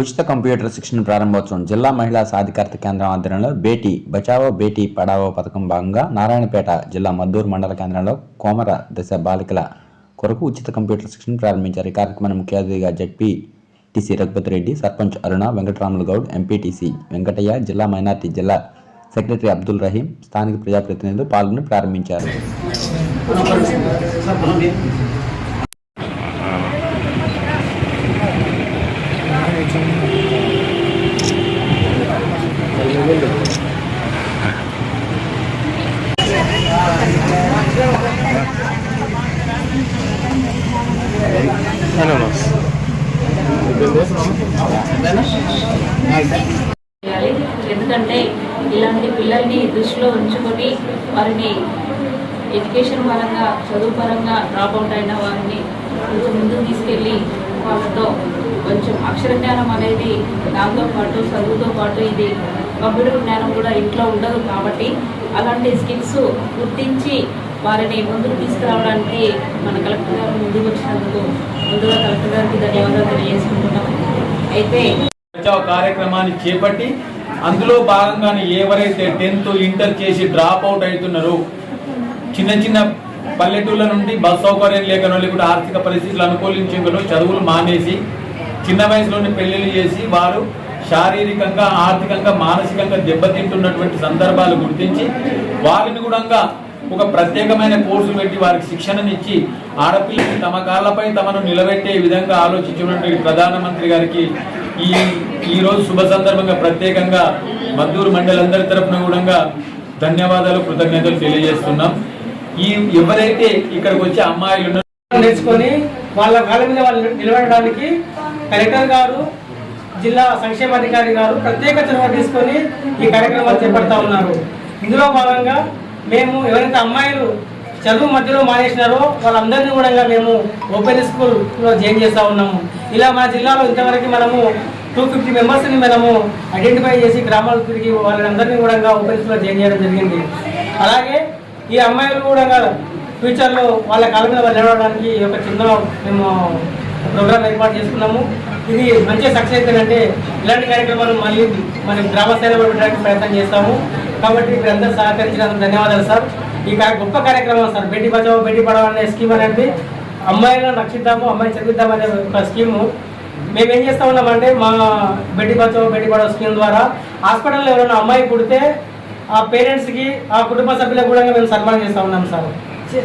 ఉచిత కంప్యూటర్ శిక్షణ ప్రారంభోత్సవం జిల్లా మహిళా సాధికారత కేంద్రం ఆధ్వర్యంలో బేటీ బచావో బేటీ పడావో పథకం భాగంగా నారాయణపేట జిల్లా మద్దూరు మండల కేంద్రంలో కోమర దశ బాలికల కొరకు ఉచిత కంప్యూటర్ శిక్షణ ప్రారంభించారు. ఈ కార్యక్రమాన్ని ముఖ్య అతిథిగా ZP TC Raghupathi Reddy sarpanch Aruna Venkataramulu Goud MPTC Venkataiah జిల్లా మైనార్టీ జిల్లా సెక్రటరీ అబ్దుల్ రహీం స్థానిక ప్రజాప్రతినిధులు పాల్గొని ప్రారంభించారు. ఎందుకంటే ఇలాంటి పిల్లల్ని దృష్టిలో ఉంచుకొని వారిని ఎడ్యుకేషన్ పరంగా చదువు పరంగా డ్రాప్ అవుట్ అయిన వారిని కొంచెం ముందుకు తీసుకెళ్ళి వాళ్ళతో కొంచెం అక్షర జ్ఞానం అనేది దాంతో పాటు చదువుతో పాటు ఇది కంప్యూటర్ జ్ఞానం కూడా ఇంట్లో ఉండదు కాబట్టి అలాంటి స్కిల్స్ గుర్తించి వారిని ముందుకు తీసుకురావడానికి మన కలెక్టర్ గారు ముందుకు వచ్చినందుకు ముందుగా కలెక్టర్ గారికి ధన్యవాదాలు తెలియజేసుకుంటున్నాం. అయితే కార్యక్రమాన్ని చేపట్టి అందులో భాగంగానే ఎవరైతే టెన్త్ ఇంటర్ చేసి డ్రాప్ అవుట్ అవుతున్నారో చిన్న చిన్న పల్లెటూళ్ళ నుండి బస్ సౌకర్యం లేకనో లేకుంటే ఆర్థిక పరిస్థితులు అనుకూలించకనో చదువులు మానేసి చిన్న వయసులోనే పెళ్ళిళ్ళు చేసి వారు శారీరకంగా ఆర్థికంగా మానసికంగా దెబ్బతింటున్నటువంటి సందర్భాలు గుర్తించి వారిని కూడా ఒక ప్రత్యేకమైన కోర్సులు పెట్టి వారికి శిక్షణనిచ్చి ఆడపిల్లలు తమ కాళ్ళపై తమను నిలబెట్టే విధంగా ఆలోచించినటువంటి ప్రధానమంత్రి గారికి ఈ ఈరోజు శుభ సందర్భంగా ప్రత్యేకంగా మద్దూరు మండలందరి తరఫున కూడా ధన్యవాదాలు కృతజ్ఞతలు తెలియజేస్తున్నాం. ఈ ఎవరైతే ఇక్కడికి వచ్చే అమ్మాయిలు నేర్చుకొని వాళ్ళ కాళ్ళ మీద వాళ్ళు నిలబడడానికి కలెక్టర్ గారు జిల్లా సంక్షేమాధికారి గారు ప్రత్యేక చొరవ తీసుకొని ఈ కార్యక్రమాలు చేపడతా ఉన్నారు. ఇందులో భాగంగా మేము ఎవరైతే అమ్మాయిలు చదువు మధ్యలో మానేసినారో వాళ్ళందరినీ కూడా మేము ఓపెన్ స్కూల్లో జాయిన్ చేస్తూ ఉన్నాము. ఇలా మా జిల్లాలో ఇంతవరకు మనము టూ ఫిఫ్టీ మెంబర్స్ని మనము ఐడెంటిఫై చేసి గ్రామాలు తిరిగి వాళ్ళందరినీ కూడా ఓపెన్ స్కూల్లో జాయిన్ చేయడం జరిగింది. అలాగే ఈ అమ్మాయిలు కూడా ఫ్యూచర్లో వాళ్ళ కాళ్ళ మీద నిలవడానికి ఈ యొక్క చిన్న మేము ప్రోగ్రామ్ ఏర్పాటు చేసుకున్నాము. ఇది మంచి సక్సెస్ ఏంటంటే ఇలాంటి కార్యక్రమాలు మళ్ళీ మన గ్రామ స్థాయిలో పెట్టడానికి ప్రయత్నం చేస్తాము. కాబట్టి మీరు అందరూ సహకరించినందుకు ధన్యవాదాలు సార్. ఈ గొప్ప కార్యక్రమం సార్. బేటీ బచావో బేటీ పడావో అనే స్కీమ్ అనేది అమ్మాయిలను రక్షిద్దాము అమ్మాయిని చదివిద్దాం అనే ఒక స్కీము మేము ఏం చేస్తా ఉన్నామంటే మా బెట్టి బచావో బెడ్డి పడావో స్కీమ్ ద్వారా హాస్పిటల్లో ఎవరైనా అమ్మాయి పుడితే ఆ పేరెంట్స్కి ఆ కుటుంబ సభ్యులకు కూడా మేము సన్మానం చేస్తూ ఉన్నాం సార్.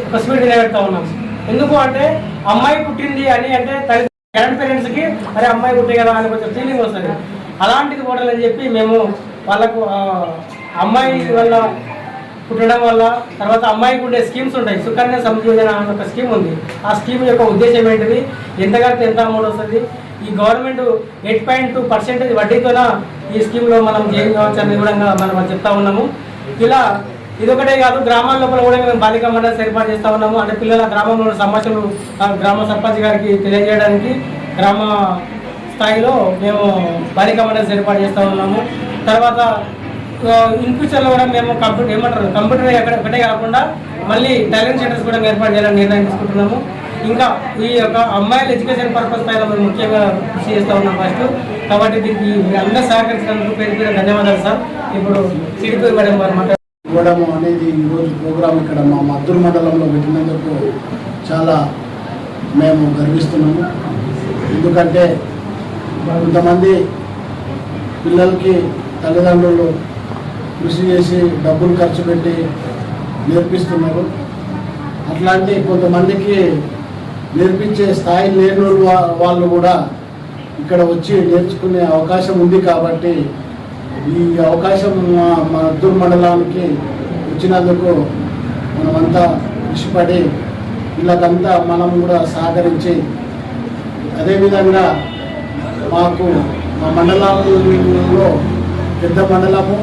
ఒక స్వీట్ నిలబెడతా ఉన్నాం. ఎందుకు అంటే అమ్మాయి పుట్టింది అని అంటే తల్లి గ్రాండ్ పేరెంట్స్కి అరే అమ్మాయి పుట్టే కదా అని కొంచెం ఫీలింగ్ వస్తుంది. అలాంటిది కూడాలని చెప్పి మేము వాళ్ళకు అమ్మాయి వల్ల పుట్టడం వల్ల తర్వాత అమ్మాయికి ఉండే స్కీమ్స్ ఉంటాయి. సుకన్య సంయోజన అనే ఒక స్కీమ్ ఉంది. ఆ స్కీమ్ యొక్క ఉద్దేశం ఏంటిది? ఎంత కడితే ఎంత అమౌంట్ వస్తుంది? ఈ government eight point two percentage వడ్డీతోన ఈ స్కీమ్లో మనం ఏం కావచ్చు అనే విధంగా మనం చెప్తా ఉన్నాము. ఇలా ఇదొకటే కాదు గ్రామాల లోపల కూడా మేము బాలిక మండలి ఏర్పాటు చేస్తా ఉన్నాము. అంటే పిల్లల గ్రామంలో సమస్యలు గ్రామ సర్పంచ్ గారికి తెలియజేయడానికి గ్రామ స్థాయిలో మేము బాలిక మండలి ఏర్పాటు చేస్తూ ఉన్నాము. తర్వాత ఇన్ ఫ్యూచర్లో కూడా మేము కంప్యూటర్ ఏమంటారు కంప్యూటర్ ఎక్కడ ఒకటే కాకుండా మళ్ళీ టాలెంట్ సెంటర్స్ కూడా ఏర్పాటు చేయాలని నిర్ణయం తీసుకుంటున్నాము. ఇంకా ఈ యొక్క అమ్మాయిల ఎడ్యుకేషన్ పర్పస్ పైన మేము ముఖ్యంగా కృషి చేస్తూ ఉన్నాం ఫస్ట్ కాబట్టి దీనికి అందరూ సహకరించినందుకు పేరు పేరు ధన్యవాదాలు సార్. ఇప్పుడు సిడిపి మేడం వారు ఇవ్వడము అనేది ఈరోజు ప్రోగ్రాం ఇక్కడ మా మద్దూరు మండలంలో పెట్టినందుకు చాలా మేము గర్విస్తున్నాము. ఎందుకంటే కొంతమంది పిల్లలకి తల్లిదండ్రులు కృషి చేసి డబ్బులు ఖర్చు పెట్టి నేర్పిస్తున్నారు. అట్లాంటి కొంతమందికి నేర్పించే స్థాయి లేని వాళ్ళు కూడా ఇక్కడ వచ్చి నేర్చుకునే అవకాశం ఉంది కాబట్టి ఈ అవకాశం మా మద్దూరు మండలానికి వచ్చినందుకు మనమంతా కృషిపడి వీళ్ళకంతా మనం కూడా సహకరించి అదేవిధంగా మాకు మా మండలంలో పెద్ద మండలము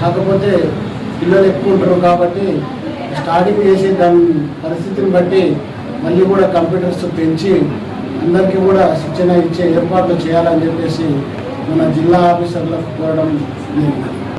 కాకపోతే పిల్లలు ఎక్కువ ఉంటారు కాబట్టి స్టార్టింగ్ చేసే దాని పరిస్థితిని బట్టి మళ్ళీ కూడా కంప్యూటర్స్ పెంచి అందరికీ కూడా శిక్షణ ఇచ్చే ఏర్పాట్లు చేయాలని చెప్పేసి మన జిల్లా ఆఫీసర్లకు కోరడం జరిగింది